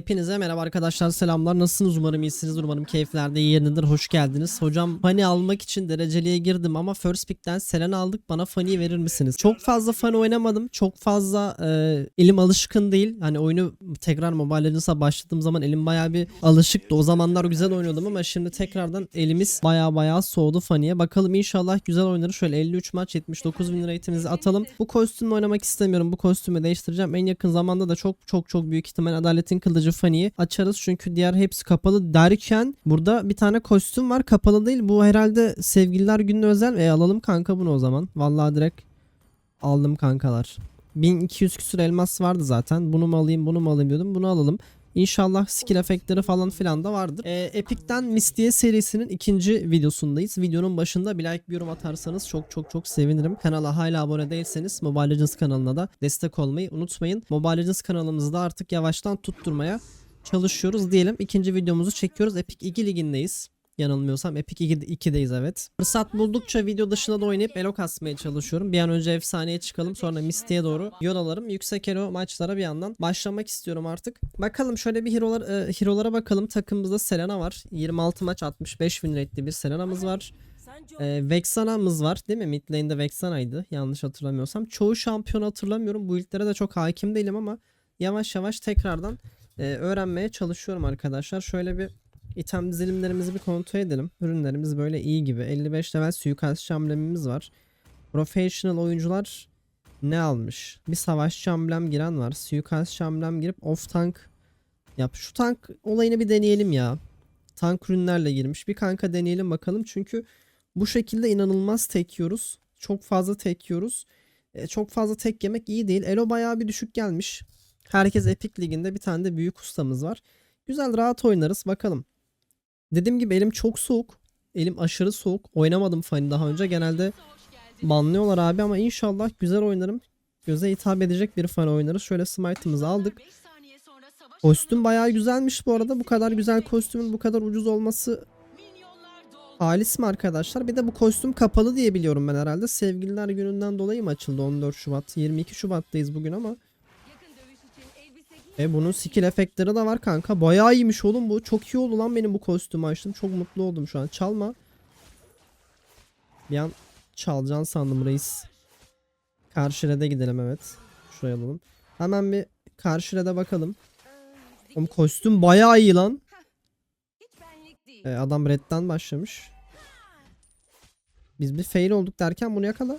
Hepinize merhaba arkadaşlar selamlar. Nasılsınız? Umarım iyisiniz umarım keyiflerde yerindedir. Hoş geldiniz. Hocam fani almak için dereceliğe girdim ama first pick'ten Selen aldık. Bana fani verir misiniz? Çok fazla fani oynamadım. Çok fazla e, elim alışkın değil. Hani oyunu tekrar Mobile Legends'a başladığım zaman elim baya bir alışıktı. O zamanlar güzel oynuyordum ama şimdi tekrardan elimiz baya baya soğudu faniye bakalım inşallah güzel oynarız. Şöyle 53 maç 79 bin rate'imizi atalım. Bu kostümle oynamak istemiyorum. Bu kostümü değiştireceğim. En yakın zamanda da çok çok çok büyük ihtimal Adaletin Kılıcı Fani'yi açarız. Çünkü diğer hepsi kapalı derken burada bir tane kostüm var. Kapalı değil. Bu herhalde sevgililer gününe özel. E alalım kanka bunu o zaman. Vallahi direkt aldım kankalar. 1200 küsür elmas vardı zaten. Bunu mu alayım bunu mu alayım diyordum. Bunu alalım İnşallah skill efektleri falan filan da vardır. Ee, Epic'ten Mistiye serisinin ikinci videosundayız. Videonun başında bir like bir yorum atarsanız çok çok çok sevinirim. Kanala hala abone değilseniz Mobile Legends kanalına da destek olmayı unutmayın. Mobile Legends kanalımızı da artık yavaştan tutturmaya çalışıyoruz diyelim. İkinci videomuzu çekiyoruz. Epic 2 ligindeyiz. Yanılmıyorsam Epic 2'deyiz evet. Fırsat buldukça video dışında da oynayıp elo kasmaya çalışıyorum. Bir an önce efsaneye çıkalım sonra Misty'ye doğru yol alırım. Yüksek elo maçlara bir yandan başlamak istiyorum artık. Bakalım şöyle bir hero'lar, e, hero'lara bakalım. Takımımızda Selena var. 26 maç 65 win rate'li bir Selena'mız var. E, Vexana'mız var değil mi? Mid lane'de Vexana'ydı yanlış hatırlamıyorsam. Çoğu şampiyon hatırlamıyorum. Bu ilklere de çok hakim değilim ama yavaş yavaş tekrardan e, öğrenmeye çalışıyorum arkadaşlar. Şöyle bir item dizilimlerimizi bir kontrol edelim. Ürünlerimiz böyle iyi gibi. 55 level suikastçı amblemimiz var. Professional oyuncular ne almış? Bir savaşçı amblem giren var. Suikastçı amblem girip off tank yap. Şu tank olayını bir deneyelim ya. Tank ürünlerle girmiş. Bir kanka deneyelim bakalım. Çünkü bu şekilde inanılmaz tek yiyoruz. Çok fazla tek yiyoruz. E, çok fazla tek yemek iyi değil. Elo bayağı bir düşük gelmiş. Herkes Epic Ligi'nde bir tane de büyük ustamız var. Güzel rahat oynarız bakalım. Dediğim gibi elim çok soğuk. Elim aşırı soğuk. Oynamadım Fanny daha önce. Genelde banlıyorlar abi ama inşallah güzel oynarım. Göze hitap edecek bir Fanny oynarız. Şöyle smite'ımızı aldık. Kostüm bayağı güzelmiş bu arada. Bu kadar güzel kostümün bu kadar ucuz olması halis mi arkadaşlar? Bir de bu kostüm kapalı diye biliyorum ben herhalde. Sevgililer gününden dolayı mı açıldı 14 Şubat? 22 Şubat'tayız bugün ama. E bunun skill efektleri de var kanka. Bayağı iyiymiş oğlum bu. Çok iyi oldu lan benim bu kostümü açtım. Çok mutlu oldum şu an. Çalma. Bir an çalacaksın sandım reis. Karşı red'e gidelim evet. Şuraya alalım. Hemen bir karşı red'e bakalım. Oğlum kostüm bayağı iyi lan. E, adam red'den başlamış. Biz bir fail olduk derken bunu yakala.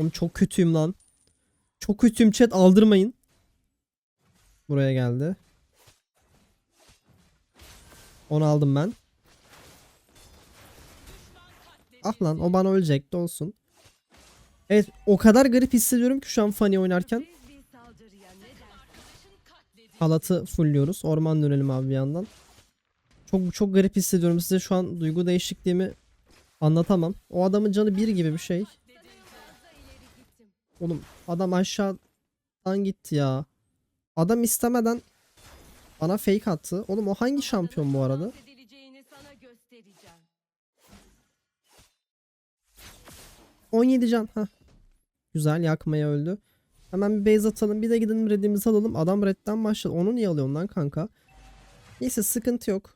Oğlum çok kötüyüm lan. Çok kötüyüm chat aldırmayın. Buraya geldi. Onu aldım ben. Ah lan o bana ölecekti olsun. Evet o kadar garip hissediyorum ki şu an Fanny oynarken. Halatı fullliyoruz. Orman dönelim abi bir yandan. Çok çok garip hissediyorum. Size şu an duygu değişikliğimi anlatamam. O adamın canı bir gibi bir şey. Oğlum adam aşağıdan gitti ya. Adam istemeden bana fake attı. Oğlum o hangi şampiyon bu arada? 17 can. Heh. Güzel yakmaya öldü. Hemen bir base atalım. Bir de gidelim redimizi alalım. Adam redden başladı. Onu niye alıyorsun lan kanka? Neyse sıkıntı yok.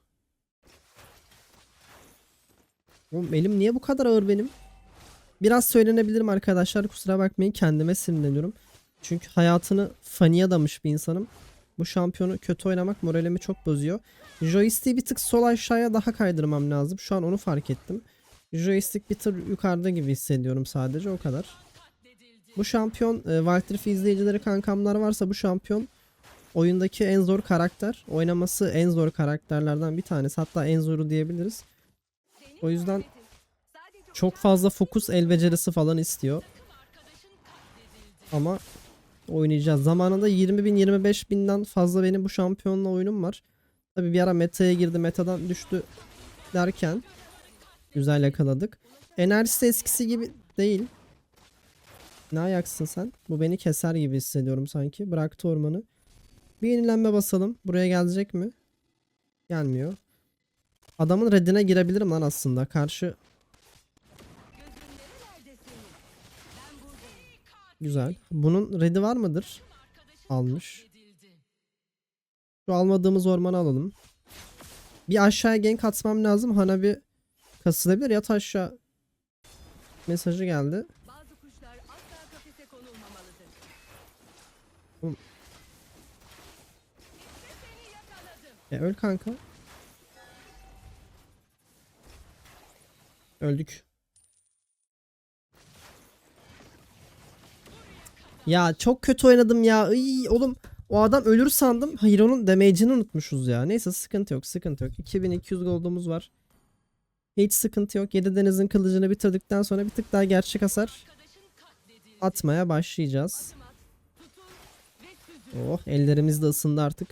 Oğlum elim niye bu kadar ağır benim? Biraz söylenebilirim arkadaşlar. Kusura bakmayın kendime sinirleniyorum. Çünkü hayatını faniye adamış bir insanım. Bu şampiyonu kötü oynamak moralimi çok bozuyor. Joystick'i bir tık sol aşağıya daha kaydırmam lazım. Şu an onu fark ettim. Joystick bir tık yukarıda gibi hissediyorum sadece o kadar. Bu şampiyon e, Walter F izleyicileri kankamlar varsa bu şampiyon oyundaki en zor karakter. Oynaması en zor karakterlerden bir tanesi. Hatta en zoru diyebiliriz. O yüzden çok fazla fokus el becerisi falan istiyor. Ama oynayacağız. Zamanında 20 bin 25 binden fazla benim bu şampiyonla oyunum var. Tabi bir ara meta'ya girdi metadan düştü derken güzel yakaladık. Enerjisi eskisi gibi değil. Ne ayaksın sen? Bu beni keser gibi hissediyorum sanki. Bıraktı ormanı. Bir yenilenme basalım. Buraya gelecek mi? Gelmiyor. Adamın redine girebilirim lan aslında. Karşı Güzel. Bunun red'i var mıdır? Almış. Şu almadığımız ormanı alalım. Bir aşağıya gank atmam lazım. Hanabi kasılabilir. Yat aşağı. Mesajı geldi. E öl kanka. Öldük. Ya çok kötü oynadım ya. Iy, oğlum o adam ölür sandım. Hayır onun damage'ini unutmuşuz ya. Neyse sıkıntı yok sıkıntı yok. 2200 gold'umuz var. Hiç sıkıntı yok. 7 denizin kılıcını bitirdikten sonra bir tık daha gerçek hasar atmaya başlayacağız. Oh ellerimiz de ısındı artık.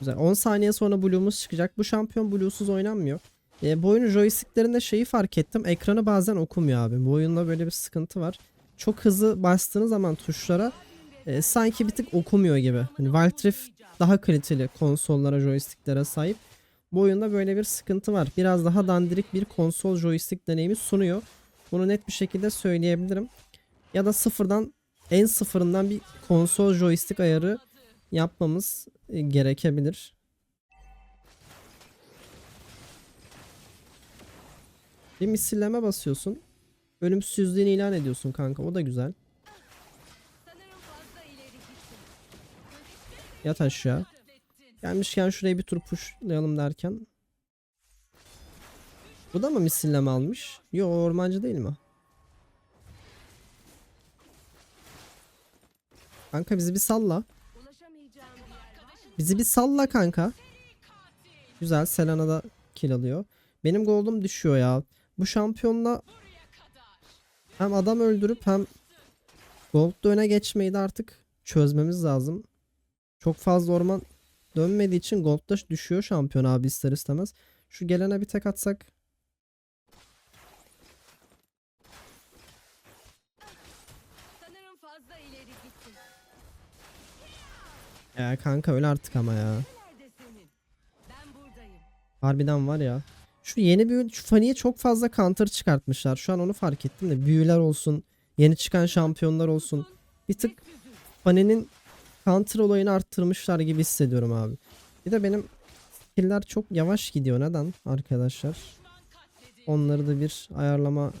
Güzel. 10 saniye sonra Blue'umuz çıkacak. Bu şampiyon Blue'suz oynanmıyor. E, bu oyunun joysticklerinde şeyi fark ettim. Ekranı bazen okumuyor abi. Bu oyunda böyle bir sıkıntı var. Çok hızlı bastığınız zaman tuşlara e, sanki bir tık okumuyor gibi. Hani Wild Rift daha kaliteli konsollara, joysticklere sahip. Bu oyunda böyle bir sıkıntı var. Biraz daha dandirik bir konsol joystick deneyimi sunuyor. Bunu net bir şekilde söyleyebilirim. Ya da sıfırdan en sıfırından bir konsol joystick ayarı yapmamız e, gerekebilir. Bir misilleme basıyorsun. Ölümsüzlüğünü ilan ediyorsun kanka. O da güzel. Yat aşağı. Gelmişken şurayı bir tur pushlayalım derken. Bu da mı misilleme almış? Yo ormancı değil mi? Kanka bizi bir salla. Bizi bir salla kanka. Güzel Selena da kill alıyor. Benim gold'um düşüyor ya. Bu şampiyonla hem adam öldürüp hem gold'da öne geçmeyi de artık çözmemiz lazım. Çok fazla orman dönmediği için gold'da düşüyor şampiyon abi ister istemez. Şu gelene bir tek atsak. Ya kanka öl artık ama ya. Harbiden var ya. Şu yeni büyü, şu Fanny'e çok fazla counter çıkartmışlar. Şu an onu fark ettim de büyüler olsun, yeni çıkan şampiyonlar olsun. Bir tık Fanny'nin counter olayını arttırmışlar gibi hissediyorum abi. Bir de benim skill'ler çok yavaş gidiyor. Neden arkadaşlar? Onları da bir ayarlama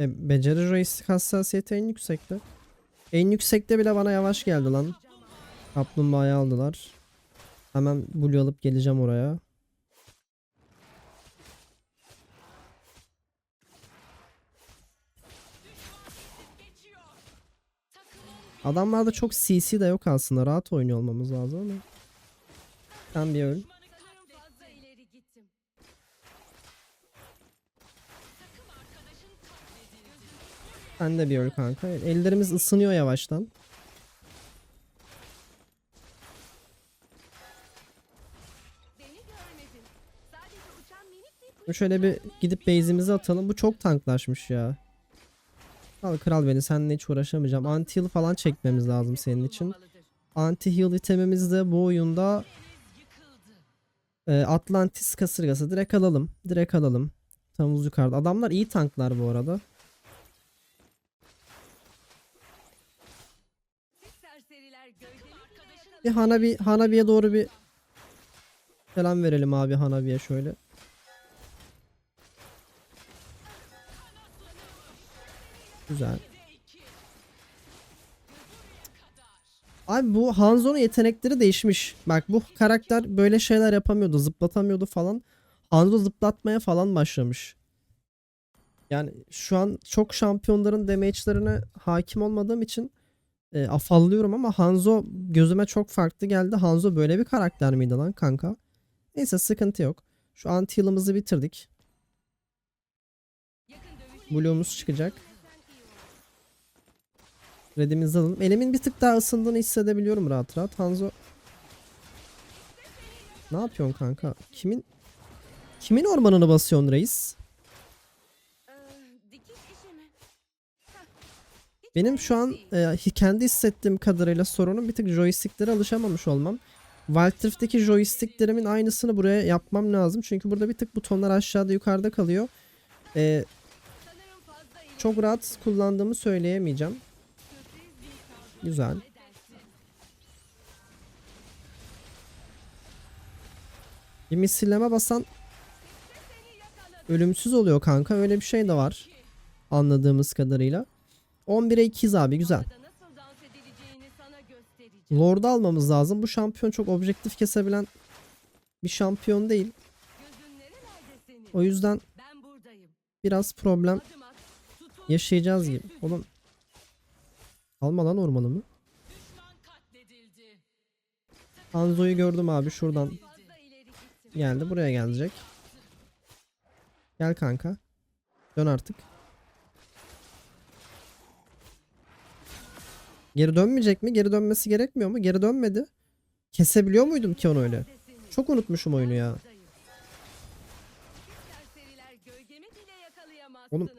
e, beceri joystick hassasiyeti en yüksekte. En yüksekte bile bana yavaş geldi lan. Kaplumbağayı aldılar. Hemen blue alıp geleceğim oraya. Adamlarda çok CC de yok aslında. Rahat oynuyor olmamız lazım ama. Sen bir öl. Sen de bir öl kanka. Ellerimiz ısınıyor yavaştan. Şöyle bir gidip base'imizi atalım. Bu çok tanklaşmış ya. Al kral beni seninle hiç uğraşamayacağım. Anti heal falan çekmemiz lazım senin için. Anti heal itemimiz de bu oyunda e, Atlantis kasırgası. Direkt alalım. Direkt alalım. Tam yukarıda. Adamlar iyi tanklar bu arada. Bir Hanabi, Hanabi'ye doğru bir selam verelim abi Hanabi'ye şöyle. Güzel. Abi bu Hanzo'nun yetenekleri değişmiş. Bak bu karakter böyle şeyler yapamıyordu, zıplatamıyordu falan. Hanzo zıplatmaya falan başlamış. Yani şu an çok şampiyonların damage'lerine hakim olmadığım için e, afallıyorum ama Hanzo gözüme çok farklı geldi. Hanzo böyle bir karakter miydi lan kanka? Neyse sıkıntı yok. Şu anti bitirdik. Blue'umuz çıkacak. Redimizi alalım. Elimin bir tık daha ısındığını hissedebiliyorum rahat rahat. Hanzo Ne yapıyorsun kanka? Kimin Kimin ormanını basıyorsun reis? Ee, Benim şu an e, kendi hissettiğim kadarıyla sorunum bir tık joysticklere alışamamış olmam. Wild Rift'teki joysticklerimin aynısını buraya yapmam lazım. Çünkü burada bir tık butonlar aşağıda yukarıda kalıyor. E, çok rahat kullandığımı söyleyemeyeceğim. Güzel. Bir misilleme basan ölümsüz oluyor kanka. Öyle bir şey de var. Anladığımız kadarıyla. 11'e 2'yiz abi güzel. Lord'u almamız lazım. Bu şampiyon çok objektif kesebilen bir şampiyon değil. O yüzden biraz problem yaşayacağız gibi. Oğlum alma lan ormanı mı? Hanzo'yu gördüm abi şuradan geldi. Buraya gelecek. Gel kanka. Dön artık. Geri dönmeyecek mi? Geri dönmesi gerekmiyor mu? Geri dönmedi. Kesebiliyor muydum ki onu öyle? Çok unutmuşum oyunu ya. Oğlum.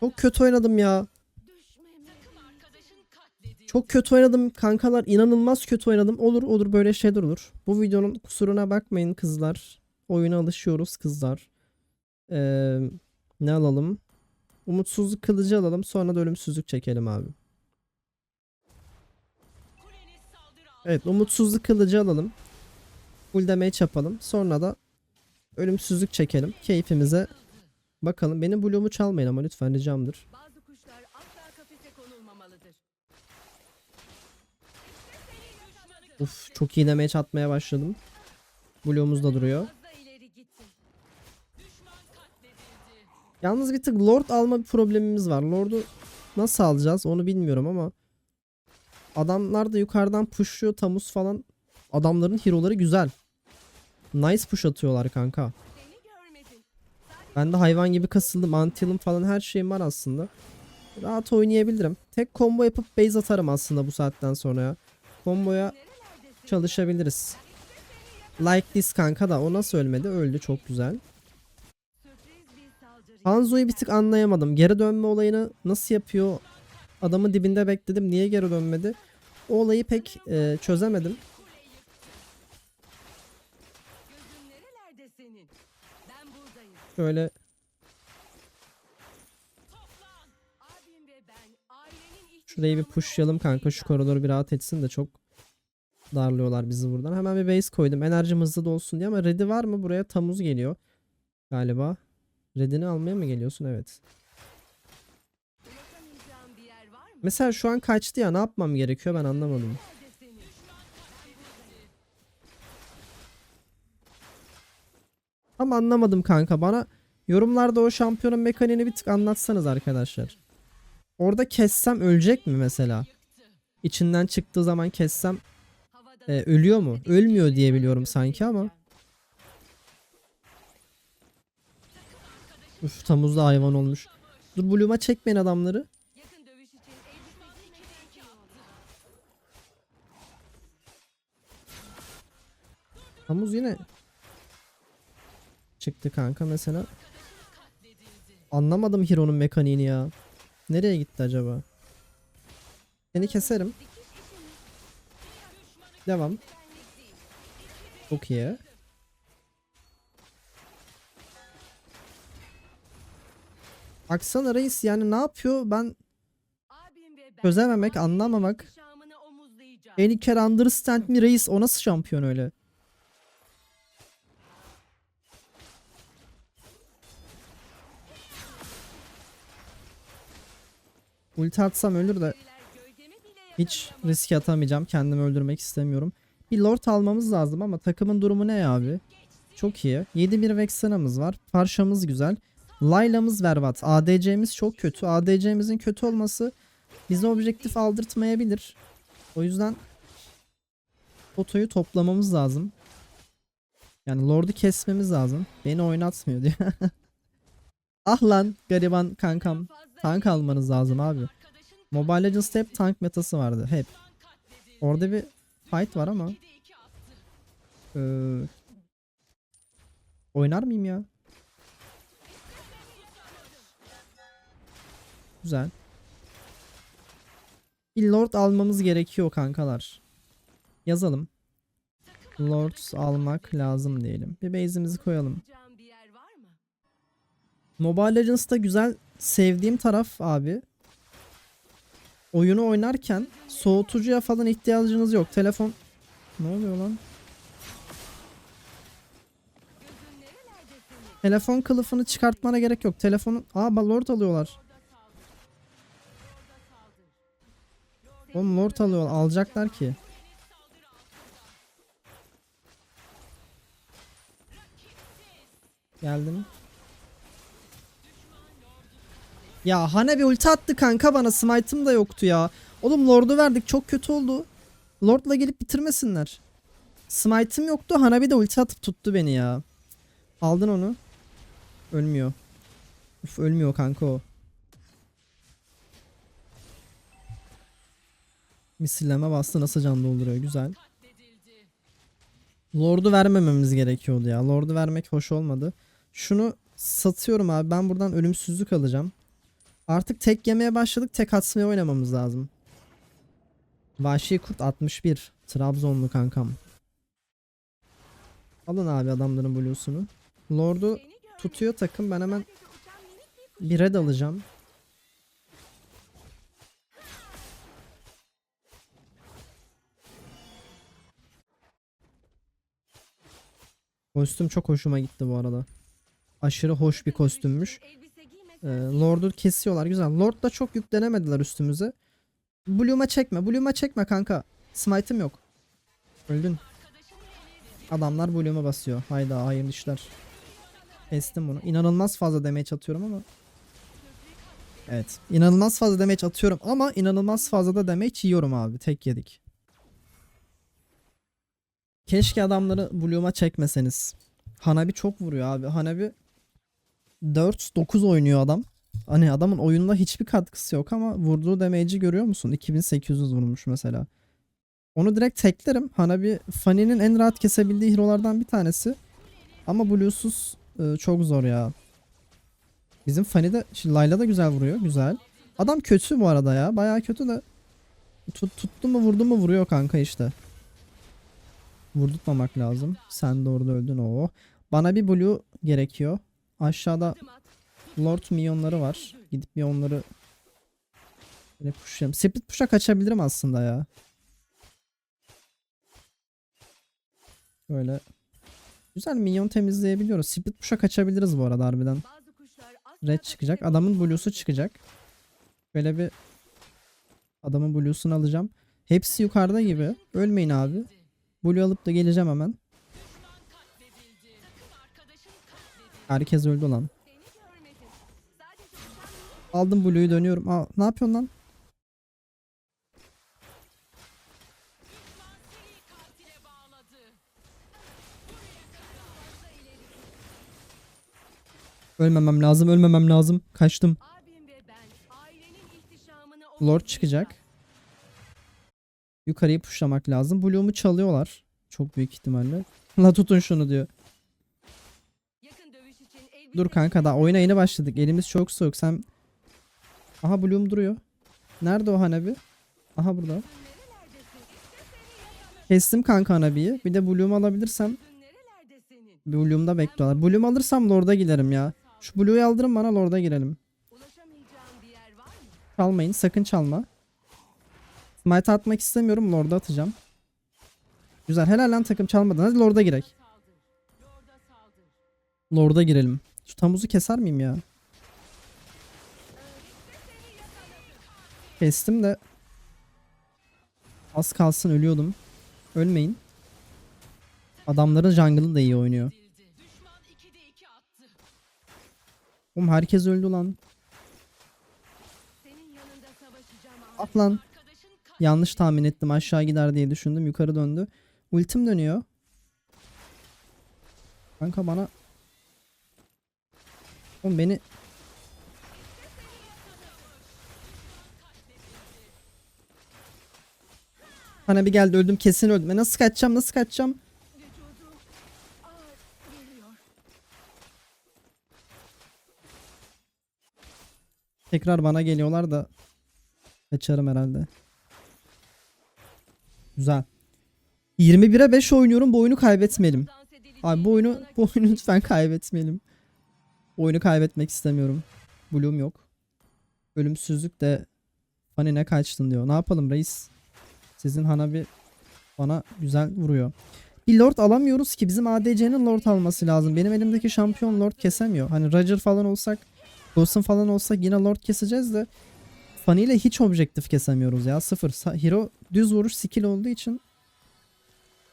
Çok kötü oynadım ya. Çok kötü oynadım kankalar. inanılmaz kötü oynadım. Olur olur böyle şeyler olur. Bu videonun kusuruna bakmayın kızlar. Oyuna alışıyoruz kızlar. Ee, ne alalım? Umutsuzluk kılıcı alalım. Sonra da ölümsüzlük çekelim abi. Evet umutsuzluk kılıcı alalım. Full damage yapalım. Sonra da ölümsüzlük çekelim. Keyfimize bakalım. Benim bloğumu çalmayın ama lütfen ricamdır. Bazı kuşlar asla kafese konulmamalıdır. Uf çok iyi damage atmaya başladım. Bloğumuz da duruyor. Yalnız bir tık Lord alma bir problemimiz var. Lord'u nasıl alacağız onu bilmiyorum ama adamlar da yukarıdan pushluyor Tamus falan. Adamların hero'ları güzel. Nice push atıyorlar kanka. Ben de hayvan gibi kasıldım. Antil'im falan her şeyim var aslında. Rahat oynayabilirim. Tek combo yapıp base atarım aslında bu saatten sonra ya. Nerelerdesin? çalışabiliriz. Like this kanka da o nasıl ölmedi? Öldü çok güzel. Hanzo'yu bir tık anlayamadım. Geri dönme olayını nasıl yapıyor? Adamın dibinde bekledim. Niye geri dönmedi? O olayı pek e, çözemedim. Gözün nerelerde senin? Ben buradayım. Şöyle şurayı bir pushlayalım kanka. Şu koridoru bir rahat etsin de çok darlıyorlar bizi buradan. Hemen bir base koydum. Enerjim hızlı da olsun diye ama ready var mı? Buraya Tamuz geliyor. Galiba. Ready'ni almaya mı geliyorsun? Evet. Mesela şu an kaçtı ya. Ne yapmam gerekiyor ben anlamadım. Tam anlamadım kanka. Bana yorumlarda o şampiyonun mekaniğini bir tık anlatsanız arkadaşlar. Orada kessem ölecek mi mesela? İçinden çıktığı zaman kessem e, ölüyor mu? Ölmüyor diye biliyorum sanki ama. Üf Tamuz'da hayvan olmuş. Dur Bloom'a çekmeyin adamları. Tamuz yine çıktı kanka mesela. Anlamadım Hiro'nun mekaniğini ya. Nereye gitti acaba? Seni keserim. Devam. Çok iyi. Baksana reis yani ne yapıyor ben çözememek anlamamak. Any can understand me reis o nasıl şampiyon öyle? Ulti atsam ölür de hiç riske atamayacağım. Kendimi öldürmek istemiyorum. Bir lord almamız lazım ama takımın durumu ne abi? Çok iyi. 7-1 Vexena'mız var. Parşamız güzel. Layla'mız berbat. ADC'miz çok kötü. ADC'mizin kötü olması bize objektif aldırtmayabilir. O yüzden Oto'yu toplamamız lazım. Yani Lord'u kesmemiz lazım. Beni oynatmıyor diyor. ah lan gariban kankam. Tank almanız lazım abi. Mobile Legends'ta hep tank metası vardı. Hep. Orada bir fight var ama. Ee, oynar mıyım ya? Güzel. Bir lord almamız gerekiyor kankalar. Yazalım. Lords almak lazım diyelim. Bir base'imizi koyalım. Mobile Legends'ta güzel sevdiğim taraf abi. Oyunu oynarken soğutucuya falan ihtiyacınız yok. Telefon ne oluyor lan? Telefon kılıfını çıkartmana gerek yok. Telefonu Aa bak lord alıyorlar. Oğlum lord alıyorlar. Alacaklar ki. Geldim. Ya Hana bir ulti attı kanka bana. Smite'ım da yoktu ya. Oğlum lord'u verdik. Çok kötü oldu. Lord'la gelip bitirmesinler. Smite'ım yoktu. Hana bir de ulti atıp tuttu beni ya. Aldın onu. Ölmüyor. Uf ölmüyor kanka o. Misilleme bastı nasıl can dolduruyor güzel. Lord'u vermememiz gerekiyordu ya. Lord'u vermek hoş olmadı. Şunu satıyorum abi. Ben buradan ölümsüzlük alacağım. Artık tek yemeye başladık. Tek atmaya oynamamız lazım. Vahşi Kurt 61. Trabzonlu kankam. Alın abi adamların bluesunu. Lord'u tutuyor takım. Ben hemen bir red alacağım. Kostüm çok hoşuma gitti bu arada. Aşırı hoş bir kostümmüş. Ee, Lord'u kesiyorlar güzel. Lord da çok yüklenemediler üstümüze. Bloom'a çekme. Bloom'a çekme kanka. Smite'ım yok. Öldün. Adamlar Bloom'a basıyor. Hayda hayırlı işler. Kestim bunu. İnanılmaz fazla damage atıyorum ama. Evet. İnanılmaz fazla damage atıyorum ama inanılmaz fazla da damage yiyorum abi. Tek yedik. Keşke adamları Bloom'a çekmeseniz. Hanabi çok vuruyor abi. Hanabi 4-9 oynuyor adam. Hani adamın oyunda hiçbir katkısı yok ama vurduğu damage'i görüyor musun? 2800 vurmuş mesela. Onu direkt teklerim. Hanabi Fanny'nin en rahat kesebildiği hero'lardan bir tanesi. Ama Blue'suz e, çok zor ya. Bizim Fanny de şimdi Layla da güzel vuruyor. Güzel. Adam kötü bu arada ya. Bayağı kötü de tut, tuttu mu vurdu mu vuruyor kanka işte. Vurdurtmamak lazım. Sen de orada öldün o. Bana bir blue gerekiyor. Aşağıda. Lord minyonları var. Gidip bir onları Böyle pushlayalım. Split push'a kaçabilirim aslında ya. Böyle Güzel minyon temizleyebiliyoruz. Split push'a kaçabiliriz bu arada harbiden. Red çıkacak. Adamın blue'su çıkacak. Böyle bir adamın blue'sunu alacağım. Hepsi yukarıda gibi. Ölmeyin abi. Blue alıp da geleceğim hemen. Herkes öldü lan. Aldım Blue'yu dönüyorum. Aa, ne yapıyorsun lan? Ölmemem lazım, ölmemem lazım. Kaçtım. Lord çıkacak. Yukarıyı pushlamak lazım. Blue'umu çalıyorlar. Çok büyük ihtimalle. La tutun şunu diyor. Yakın dövüş için elbise Dur kanka daha oyuna yeni başladık. Elimiz çok soğuk. Sen... Aha Blue'um duruyor. Nerede o Hanabi? Aha burada. Kestim kanka Hanabi'yi. Bir de Blue'umu alabilirsem. Blue'umda bekliyorlar. Blue'umu alırsam Lord'a giderim ya. Şu Blue'yu aldırın bana Lord'a girelim. Çalmayın sakın çalma. Smite atmak istemiyorum Lord'a atacağım. Güzel helal lan takım çalmadan. Hadi Lord'a girek. Lord'a girelim. Şu tamuzu keser miyim ya? Kestim de az kalsın ölüyordum. Ölmeyin. Adamların jungle'ı da iyi oynuyor. Oğlum herkes öldü lan. Ah lan. Yanlış tahmin ettim. Aşağı gider diye düşündüm. Yukarı döndü. Ultim dönüyor. Kanka bana... Oğlum beni... Bana bir geldi öldüm kesin öldüm. E nasıl kaçacağım nasıl kaçacağım? Tekrar bana geliyorlar da kaçarım herhalde. Güzel. 21'e 5 oynuyorum bu oyunu kaybetmeyelim. Abi bu oyunu bu oyunu lütfen kaybetmeyelim. Oyunu kaybetmek istemiyorum. Bloom yok. Ölümsüzlük de hani ne kaçtın diyor. Ne yapalım reis? Sizin Hanabi bana güzel vuruyor. Bir lord alamıyoruz ki bizim ADC'nin lord alması lazım. Benim elimdeki şampiyon lord kesemiyor. Hani Roger falan olsak, Dawson falan olsak yine lord keseceğiz de Fanny ile hiç objektif kesemiyoruz ya. Sıfır. Hero düz vuruş skill olduğu için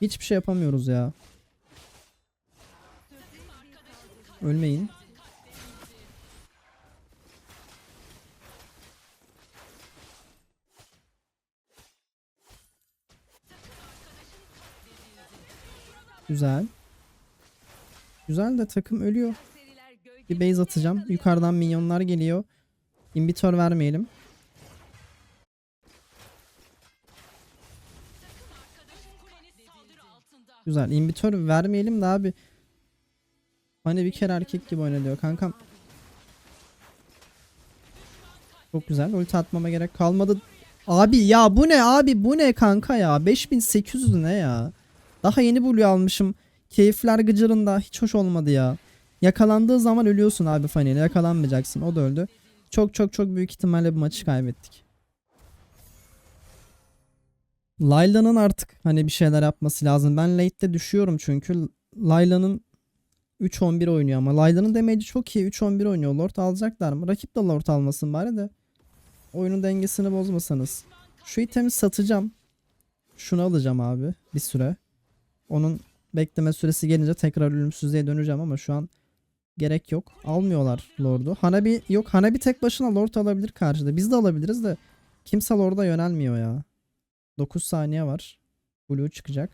hiçbir şey yapamıyoruz ya. Ölmeyin. Güzel. Güzel de takım ölüyor. Bir base atacağım. Yukarıdan minyonlar geliyor. Inhibitor vermeyelim. Güzel. Inhibitor vermeyelim de abi. Hani bir kere erkek gibi oyna diyor kankam. Çok güzel. Ulti atmama gerek kalmadı. Abi ya bu ne abi bu ne kanka ya. 5800 ne ya. Daha yeni Blue almışım. Keyifler gıcırında hiç hoş olmadı ya. Yakalandığı zaman ölüyorsun abi Fanny ile. Yakalanmayacaksın. O da öldü. Çok çok çok büyük ihtimalle bu maçı kaybettik. Layla'nın artık hani bir şeyler yapması lazım. Ben late'de düşüyorum çünkü. Layla'nın 3-11 oynuyor ama Layla'nın damage'i çok iyi. 3-11 oynuyor. Lord alacaklar mı? Rakip de Lord almasın bari de. Oyunun dengesini bozmasanız. Şu itemi satacağım. Şunu alacağım abi bir süre. Onun bekleme süresi gelince tekrar ölümsüzlüğe döneceğim ama şu an gerek yok. Almıyorlar Lord'u. Hanabi yok. Hanabi tek başına Lord alabilir karşıda. Biz de alabiliriz de kimse Lord'a yönelmiyor ya. 9 saniye var. Blue çıkacak.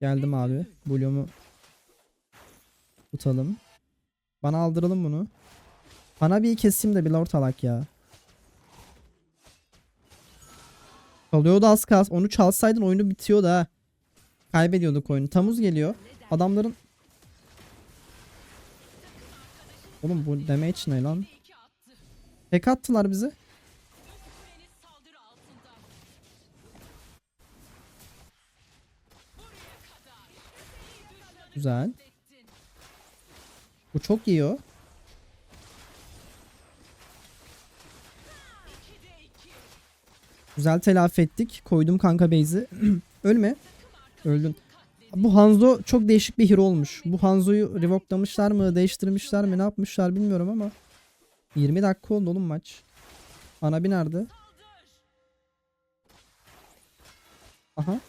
Geldim abi. Blue'umu tutalım. Bana aldıralım bunu. Hanabi'yi keseyim de bir Lord alak ya. Kalıyordu az kalsın. Onu çalsaydın oyunu bitiyordu ha. Kaybediyorduk oyunu. Tamuz geliyor. Adamların Oğlum bu damage ne lan? Tek attılar bizi. Güzel. Bu çok iyi o. Güzel telafi ettik. Koydum kanka base'i. Ölme. Öldün. Bu Hanzo çok değişik bir hero olmuş. Bu Hanzo'yu revoklamışlar mı, değiştirmişler mi, ne yapmışlar bilmiyorum ama 20 dakika oldu oğlum maç. Anabi nerede? Aha.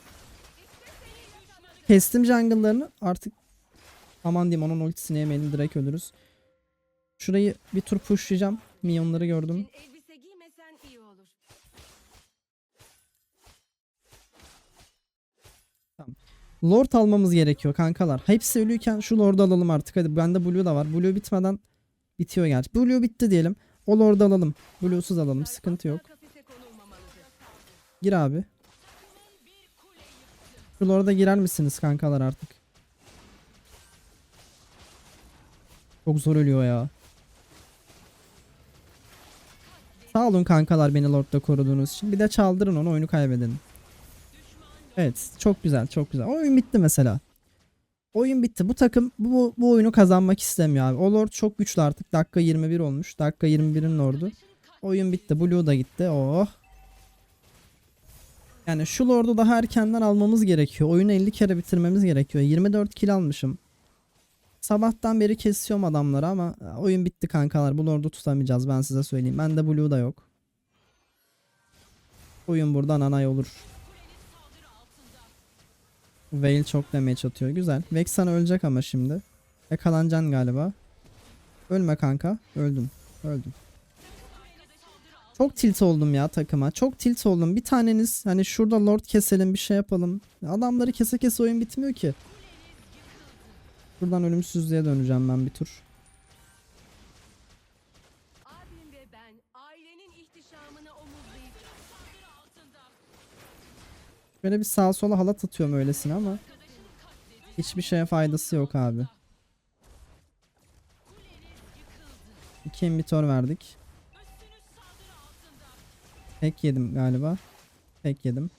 Kestim jungle'larını artık aman diyeyim onun ultisini yemeyelim direkt ölürüz. Şurayı bir tur pushlayacağım. Minyonları gördüm. Için elbise giymesen iyi olur. Lord almamız gerekiyor kankalar. Hepsi ölüyken şu Lord'u alalım artık. Hadi bende Blue da var. Blue bitmeden bitiyor gerçi. Blue bitti diyelim. O Lord'u alalım. Blue'suz alalım. Sıkıntı yok. Gir abi. Şu Lord'a girer misiniz kankalar artık? Çok zor ölüyor ya. Sağ olun kankalar beni Lord'da koruduğunuz için. Bir de çaldırın onu oyunu kaybedelim. Evet çok güzel çok güzel. Oyun bitti mesela. Oyun bitti. Bu takım bu, bu oyunu kazanmak istemiyor abi. O çok güçlü artık. Dakika 21 olmuş. Dakika 21'in Lord'u. Oyun bitti. Blue da gitti. Oh. Yani şu Lord'u daha erkenden almamız gerekiyor. Oyunu 50 kere bitirmemiz gerekiyor. 24 kill almışım. Sabahtan beri kesiyorum adamları ama oyun bitti kankalar. Bu Lord'u tutamayacağız ben size söyleyeyim. Bende Blue da yok. Oyun buradan anay olur. Veil çok damage atıyor. Güzel. Vexen ölecek ama şimdi. Yakalanacaksın galiba. Ölme kanka. Öldüm. Öldüm. Çok tilt oldum ya takıma. Çok tilt oldum. Bir taneniz hani şurada lord keselim bir şey yapalım. Adamları kese kese oyun bitmiyor ki. Buradan ölümsüzlüğe döneceğim ben bir tur. Böyle bir sağa sola halat atıyorum öylesine ama hiçbir şeye faydası yok abi. İki emitor verdik. Tek yedim galiba. Tek yedim.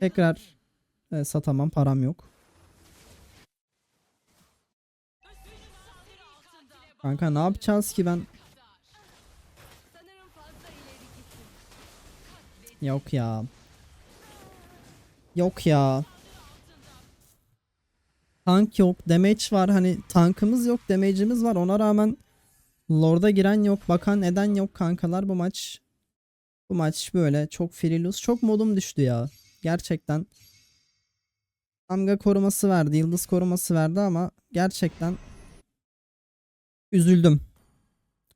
Tekrar e, satamam param yok. Kanka ne yapacağız ki ben Yok ya. Yok ya. Tank yok. Damage var. Hani tankımız yok. Damage'imiz var. Ona rağmen Lord'a giren yok. Bakan eden yok kankalar bu maç. Bu maç böyle çok Firilus. Çok modum düştü ya. Gerçekten. Damga koruması verdi. Yıldız koruması verdi ama gerçekten üzüldüm.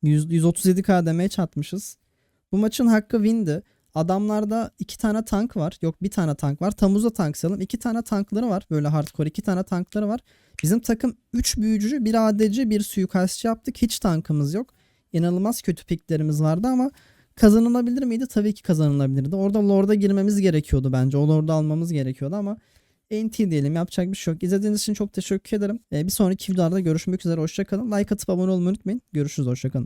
100, 137k damage atmışız. Bu maçın hakkı windi. Adamlarda iki tane tank var. Yok bir tane tank var. Tamuz'a tank sayalım. İki tane tankları var. Böyle hardcore iki tane tankları var. Bizim takım 3 büyücü, bir ADC, bir suikastçı yaptık. Hiç tankımız yok. İnanılmaz kötü piklerimiz vardı ama kazanılabilir miydi? Tabii ki kazanılabilirdi. Orada Lord'a girmemiz gerekiyordu bence. O Lord'u almamız gerekiyordu ama NT diyelim yapacak bir şey yok. İzlediğiniz için çok teşekkür ederim. Ee, bir sonraki videolarda görüşmek üzere. Hoşçakalın. Like atıp abone olmayı unutmayın. Görüşürüz. Hoşçakalın.